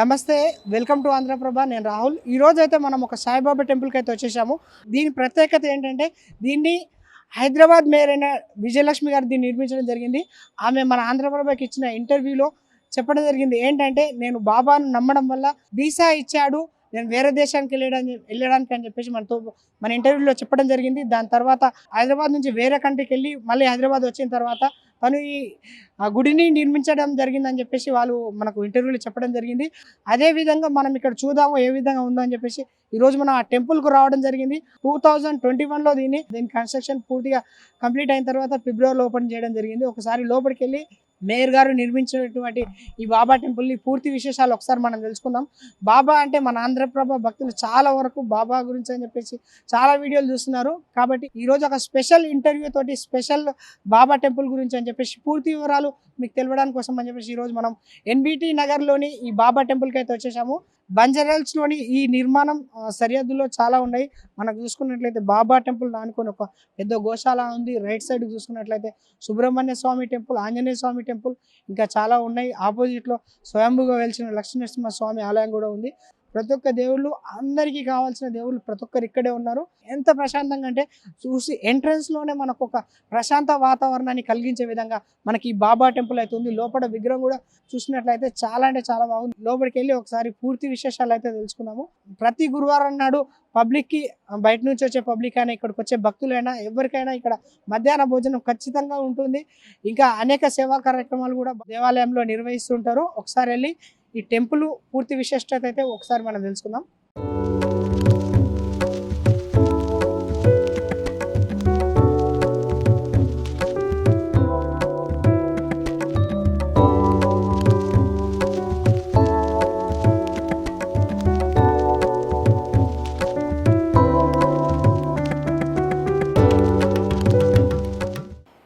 నమస్తే welcome to Andhraprabha. నేను రాహుల్. ఈరోజైతే అయితే మనం ఒక సాయిబాబా టెంపుల్కి అయితే వచ్చేసాము. దీని ప్రత్యేకత ఏంటంటే దీన్ని హైదరాబాద్ మేయర్ అయిన విజయలక్ష్మి గారు దీన్ని నిర్మించడం జరిగింది. ఆమె మన ఆంధ్రప్రభకి ఇచ్చిన ఇంటర్వ్యూలో చెప్పడం జరిగింది. ఏంటంటే నేను బాబాను నమ్మడం వల్ల వీసా ఇచ్చాడు నేను వేరే దేశానికి వెళ్ళడానికి వెళ్ళడానికి అని చెప్పేసి మనతో మన ఇంటర్వ్యూలో చెప్పడం జరిగింది. దాని తర్వాత హైదరాబాద్ నుంచి వేరే కంట్రీకి వెళ్ళి మళ్ళీ హైదరాబాద్ వచ్చిన తర్వాత తను ఈ ఆ గుడిని నిర్మించడం జరిగిందని చెప్పేసి వాళ్ళు మనకు ఇంటర్వ్యూలో చెప్పడం జరిగింది. అదే విధంగా మనం ఇక్కడ చూద్దాము ఏ విధంగా ఉందో అని చెప్పేసి ఈరోజు మనం ఆ టెంపుల్కు రావడం జరిగింది. టూ థౌజండ్ ట్వంటీ వన్లో దీన్ని దీని కన్స్ట్రక్షన్ పూర్తిగా కంప్లీట్ అయిన తర్వాత ఫిబ్రవరిలో ఓపెన్ చేయడం జరిగింది. ఒకసారి లోపలికి వెళ్ళి మేయర్ గారు నిర్మించినటువంటి ఈ బాబా టెంపుల్ని పూర్తి విశేషాలు ఒకసారి మనం తెలుసుకుందాం. బాబా అంటే మన ఆంధ్రప్రభ భక్తులు చాలా వరకు బాబా గురించి అని చెప్పేసి చాలా వీడియోలు చూస్తున్నారు. కాబట్టి ఈ రోజు ఒక స్పెషల్ ఇంటర్వ్యూ తోటి స్పెషల్ బాబా టెంపుల్ గురించి అని చెప్పేసి పూర్తి వివరాలు మీకు తెలియడానికి కోసం అని చెప్పేసి ఈ రోజు మనం ఎన్బిటి నగర్లోని ఈ బాబా టెంపుల్కి అయితే వచ్చేసాము. బంజారాల్స్లోని ఈ నిర్మాణం సరిహద్దులో చాలా ఉన్నాయి. మనకు చూసుకున్నట్లయితే బాబా టెంపుల్ ఆనుకొని ఒక పెద్ద గోశాల ఉంది. రైట్ సైడ్ చూసుకున్నట్లయితే సుబ్రహ్మణ్య స్వామి టెంపుల్ ఆంజనేయ స్వామి టెంపుల్ ఇంకా చాలా ఉన్నాయి. ఆపోజిట్లో స్వయంభుగా వెలిసిన లక్ష్మీనరసింహ స్వామి ఆలయం కూడా ఉంది. ప్రతి ఒక్క దేవుళ్ళు అందరికీ కావాల్సిన దేవుళ్ళు ప్రతి ఒక్కరు ఇక్కడే ఉన్నారు. ఎంత ప్రశాంతంగా అంటే చూసి ఎంట్రన్స్లోనే మనకు ఒక ప్రశాంత వాతావరణాన్ని కలిగించే విధంగా మనకి ఈ బాబా టెంపుల్ అయితే ఉంది. లోపల విగ్రహం కూడా చూసినట్లయితే చాలా అంటే చాలా బాగుంది. లోపలికి వెళ్ళి ఒకసారి పూర్తి విశేషాలు అయితే తెలుసుకున్నాము ప్రతి గురువారం నాడు పబ్లిక్కి బయట నుంచి వచ్చే పబ్లిక్ అయినా ఇక్కడికి వచ్చే భక్తులైనా ఎవరికైనా ఇక్కడ మధ్యాహ్న భోజనం ఖచ్చితంగా ఉంటుంది. ఇంకా అనేక సేవా కార్యక్రమాలు కూడా దేవాలయంలో నిర్వహిస్తుంటారు. ఒకసారి వెళ్ళి ఈ టెంపుల్ పూర్తి విశిష్టత అయితే ఒకసారి మనం తెలుసుకుందాం.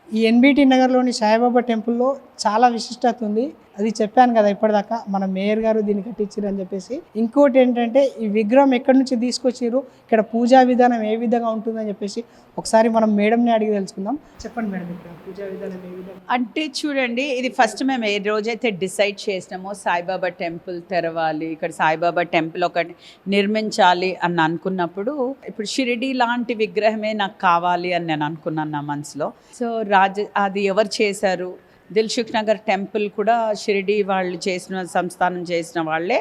ఈ ఎన్బిటి నగర్లోని సాయిబాబా టెంపుల్లో చాలా విశిష్టత ఉంది. అది చెప్పాను కదా ఇప్పటిదాకా మన మేయర్ గారు దీన్ని కట్టించారు అని చెప్పేసి. ఇంకోటి ఏంటంటే ఈ విగ్రహం ఎక్కడి నుంచి తీసుకొచ్చారు ఇక్కడ పూజా విధానం ఏ విధంగా ఉంటుందని చెప్పేసి ఒకసారి మనం మేడంని అడిగి తెలుసుకుందాం. చెప్పండి మేడం ఇక్కడ పూజా విధానం ఏ విధంగా? అంటే చూడండి ఇది ఫస్ట్ మేము ఏ రోజైతే డిసైడ్ చేసినామో సాయిబాబా టెంపుల్ తెరవాలి ఇక్కడ సాయిబాబా టెంపుల్ ఒకటి నిర్మించాలి అని అనుకున్నప్పుడు ఇప్పుడు షిరిడి లాంటి విగ్రహమే నాకు కావాలి అని నేను అనుకున్నాను నా మనసులో. సో రాజ అది ఎవరు చేశారు? దిల్సుఖ్ నగర్ టెంపుల్ కూడా షిరిడి వాళ్ళు చేసిన సంస్థానం చేసిన వాళ్ళే.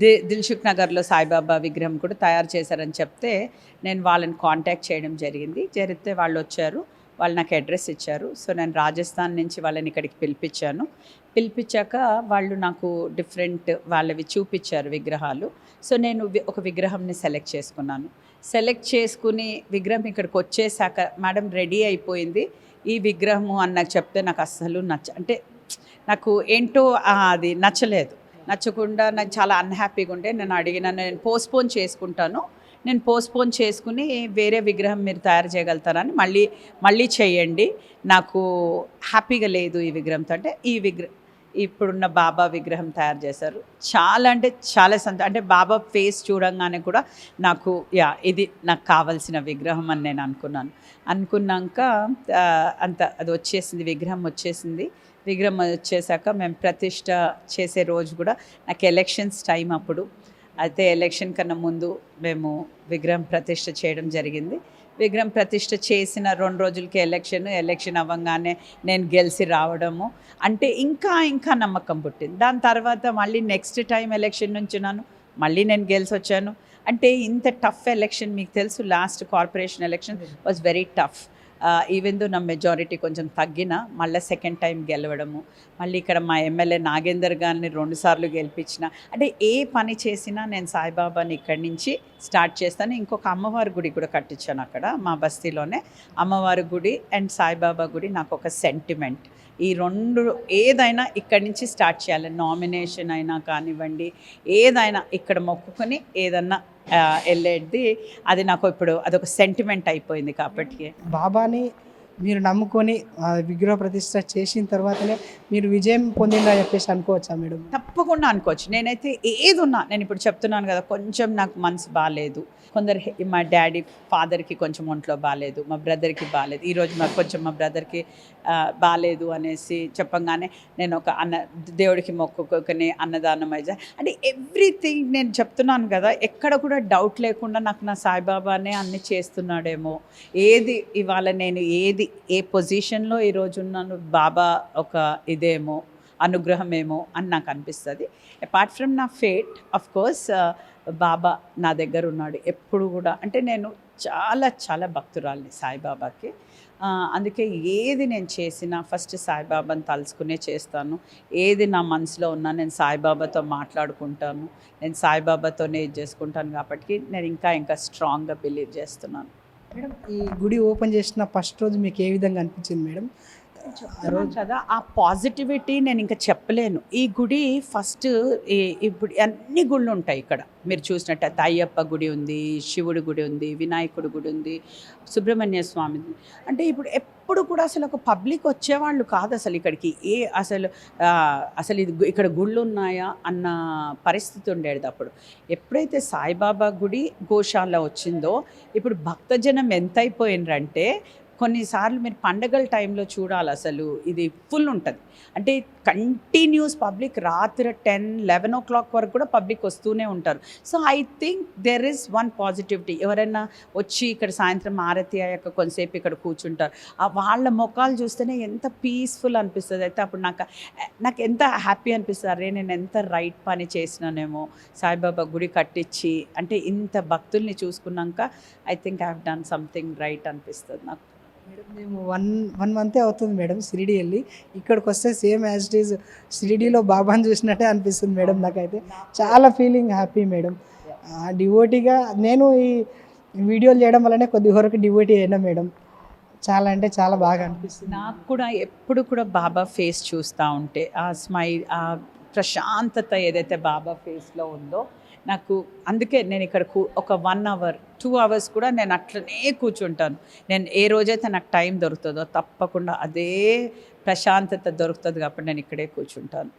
ది దిల్సుఖ్ నగర్లో సాయిబాబా విగ్రహం కూడా తయారు చేశారని చెప్తే నేను వాళ్ళని కాంటాక్ట్ చేయడం జరిగింది. జరిగితే వాళ్ళు వచ్చారు వాళ్ళు నాకు అడ్రస్ ఇచ్చారు. సో నేను రాజస్థాన్ నుంచి వాళ్ళని ఇక్కడికి పిలిపించాను. పిలిపించాక వాళ్ళు నాకు డిఫరెంట్ వాళ్ళవి చూపించారు విగ్రహాలు. సో నేను ఒక విగ్రహంని సెలెక్ట్ చేసుకున్నాను. సెలెక్ట్ చేసుకుని విగ్రహం ఇక్కడికి వచ్చేసాక మేడం రెడీ అయిపోయింది. ఈ విగ్రహము అని నాకు చెప్తే నాకు అస్సలు నచ్చ అంటే నాకు ఏంటో అది నచ్చలేదు. నచ్చకుండా నాకు చాలా అన్హ్యాపీగా ఉంటే నేను అడిగిన నేను పోస్ట్పోన్ చేసుకుంటాను. నేను పోస్ట్పోన్ చేసుకుని వేరే విగ్రహం మీరు తయారు చేయగలుగుతారని మళ్ళీ మళ్ళీ చేయండి. నాకు హ్యాపీగా లేదు ఈ విగ్రహంతో. అంటే ఈ విగ్రహం ఇప్పుడున్న బాబా విగ్రహం తయారు చేశారు. చాలా అంటే చాలా సంత అంటే బాబా ఫేస్ చూడంగానే కూడా నాకు యా ఇది నాకు కావాల్సిన విగ్రహం అని నేను అనుకున్నాను. అనుకున్నాక అంత అది వచ్చేసింది విగ్రహం వచ్చేసింది. విగ్రహం వచ్చేసాక మేము ప్రతిష్ట చేసే రోజు కూడా నాకు ఎలక్షన్స్ టైం అప్పుడు అయితే ఎలక్షన్ కన్నా ముందు మేము విగ్రహం ప్రతిష్ట చేయడం జరిగింది. విగ్రహం ప్రతిష్ట చేసిన రెండు రోజులకి ఎలక్షన్ ఎలక్షన్ అవ్వగానే నేను గెలిచి రావడము. అంటే ఇంకా ఇంకా నమ్మకం పుట్టింది. దాని తర్వాత మళ్ళీ నెక్స్ట్ టైం ఎలక్షన్ నుంచి నన్ను మళ్ళీ నేను గెలిచి వచ్చాను. అంటే ఇంత టఫ్ ఎలక్షన్ మీకు తెలుసు last corporation election was very tough even though నా మెజారిటీ కొంచెం తగ్గిన మళ్ళీ సెకండ్ టైం గెలవడము మళ్ళీ ఇక్కడ మా ఎమ్మెల్యే నాగేందర్ గారిని రెండుసార్లు గెలిపించిన అంటే ఏ పని చేసినా నేను సాయిబాబాని ఇక్కడి నుంచి స్టార్ట్ చేస్తాను. ఇంకొక అమ్మవారి గుడి కూడా కట్టించాను అక్కడ మా బస్తీలోనే. అమ్మవారి గుడి అండ్ సాయిబాబా గుడి నాకు ఒక సెంటిమెంట్ ఈ రెండు ఏదైనా ఇక్కడి నుంచి స్టార్ట్ చేయాలి. నామినేషన్ అయినా కానివ్వండి ఏదైనా ఇక్కడ మొక్కుకొని ఏదన్నా వెళ్ళేది. అది నాకు ఇప్పుడు అదొక సెంటిమెంట్ అయిపోయింది కాబట్టి. బాబాని మీరు నమ్ముకొని విగ్రహ ప్రతిష్ట చేసిన తర్వాతనే మీరు విజయం పొందిందని చెప్పేసి అనుకోవచ్చా మేడం? తప్పకుండా అనుకోవచ్చు. నేనైతే ఏది ఉన్నా నేను ఇప్పుడు చెప్తున్నాను కదా కొంచెం నాకు మనసు బాగాలేదు కొందరు మా డాడీ ఫాదర్కి కొంచెం ఒంట్లో బాగాలేదు మా బ్రదర్కి బాగాలేదు ఈరోజు మాకు కొంచెం మా బ్రదర్కి బాగాలేదు అనేసి చెప్పంగానే నేను ఒక అన్న దేవుడికి మొక్కుకొని అన్నదానం అయితే అంటే ఎవ్రీథింగ్ నేను చెప్తున్నాను కదా ఎక్కడ కూడా డౌట్ లేకుండా నాకు నా సాయిబాబానే అన్ని చేస్తున్నాడేమో. ఏది ఇవాళ నేను ఏది ఏ పొజిషన్లో ఈరోజు ఉన్నాను బాబా ఒక ఇదేమో అనుగ్రహమేమో అని నాకు అనిపిస్తుంది. అపార్ట్ ఫ్రమ్ నా ఫేట్ అఫ్ కోర్స్ బాబా నా దగ్గర ఉన్నాడు. ఎప్పుడు కూడా అంటే నేను చాలా చాలా భక్తురాలిని సాయిబాబాకి. అందుకే ఏది నేను చేసినా ఫస్ట్ సాయిబాబాని తలుచుకునే చేస్తాను. ఏది నా మనసులో ఉన్నా నేను సాయిబాబాతో మాట్లాడుకుంటాను. నేను సాయిబాబాతోనే ఇది చేసుకుంటాను కాబట్టి నేను ఇంకా ఇంకా స్ట్రాంగ్గా బిలీవ్ చేస్తున్నాను. మేడం ఈ గుడి ఓపెన్ చేసిన ఫస్ట్ రోజు మీకు ఏ విధంగా అనిపించింది మేడం? ఆ కదా ఆ పాజిటివిటీ నేను ఇంకా చెప్పలేను. ఈ గుడి ఫస్ట్ ఇప్పుడు అన్ని గుళ్ళు ఉంటాయి ఇక్కడ. మీరు చూసినట్టయితే అయ్యప్ప గుడి ఉంది శివుడి గుడి ఉంది వినాయకుడి గుడి ఉంది సుబ్రహ్మణ్య స్వామి అంటే ఇప్పుడు ఎప్పుడు కూడా అసలు ఒక పబ్లిక్ వచ్చేవాళ్ళు కాదు అసలు ఇక్కడికి. ఏ అసలు అసలు ఇది ఇక్కడ గుళ్ళు ఉన్నాయా అన్న పరిస్థితి ఉండేది అప్పుడు. ఎప్పుడైతే సాయిబాబా గుడి గోశాల వచ్చిందో ఇప్పుడు భక్తజనం ఎంత అయిపోయినరంటే కొన్నిసార్లు మీరు పండగల టైంలో చూడాలి అసలు. ఇది ఫుల్ ఉంటుంది. అంటే కంటిన్యూస్ పబ్లిక్ రాత్రి టెన్ లెవెన్ ఓ క్లాక్ వరకు కూడా పబ్లిక్ వస్తూనే ఉంటారు. So I think there is one positivity. ఎవరైనా వచ్చి ఇక్కడ సాయంత్రం ఆరతి అయ్యాక కొంతసేపు ఇక్కడ కూర్చుంటారు. ఆ వాళ్ళ ముఖాలు చూస్తేనే ఎంత పీస్ఫుల్ అనిపిస్తుంది. అయితే అప్పుడు నాకు నాకు ఎంత హ్యాపీ అనిపిస్తుంది. అరే నేను ఎంత రైట్ పని చేసినానేమో. సాయిబాబా గుడి కట్టించి అంటే ఇంత భక్తుల్ని చూసుకున్నాక I think I have done something right అనిపిస్తుంది నాకు. మేడం మేము వన్ వన్ మంతే అవుతుంది మేడం షిరిడి వెళ్ళి. ఇక్కడికి వస్తే సేమ్ యాజ్ ఇట్ ఈజ్ షిరిడీలో బాబాని చూసినట్టే అనిపిస్తుంది మేడం నాకైతే. చాలా ఫీలింగ్ హ్యాపీ మేడం. డివోటీగా నేను ఈ వీడియోలు చేయడం వల్లనే కొద్ది వరకు డివోటీ అయినా మేడం. చాలా అంటే చాలా బాగా అనిపిస్తుంది. నాకు కూడా ఎప్పుడు కూడా బాబా ఫేస్ చూస్తూ ఉంటే ఆ స్మైల్ ఆ ప్రశాంతత ఏదైతే బాబా ఫేస్లో ఉందో నాకు అందుకే నేను ఇక్కడ కూ ఒక వన్ అవర్ టూ అవర్స్ కూడా నేను అట్లనే కూర్చుంటాను. నేను ఏ రోజైతే నాకు టైం దొరుకుతుందో తప్పకుండా అదే ప్రశాంతత దొరుకుతుంది కాబట్టి నేను ఇక్కడే కూర్చుంటాను.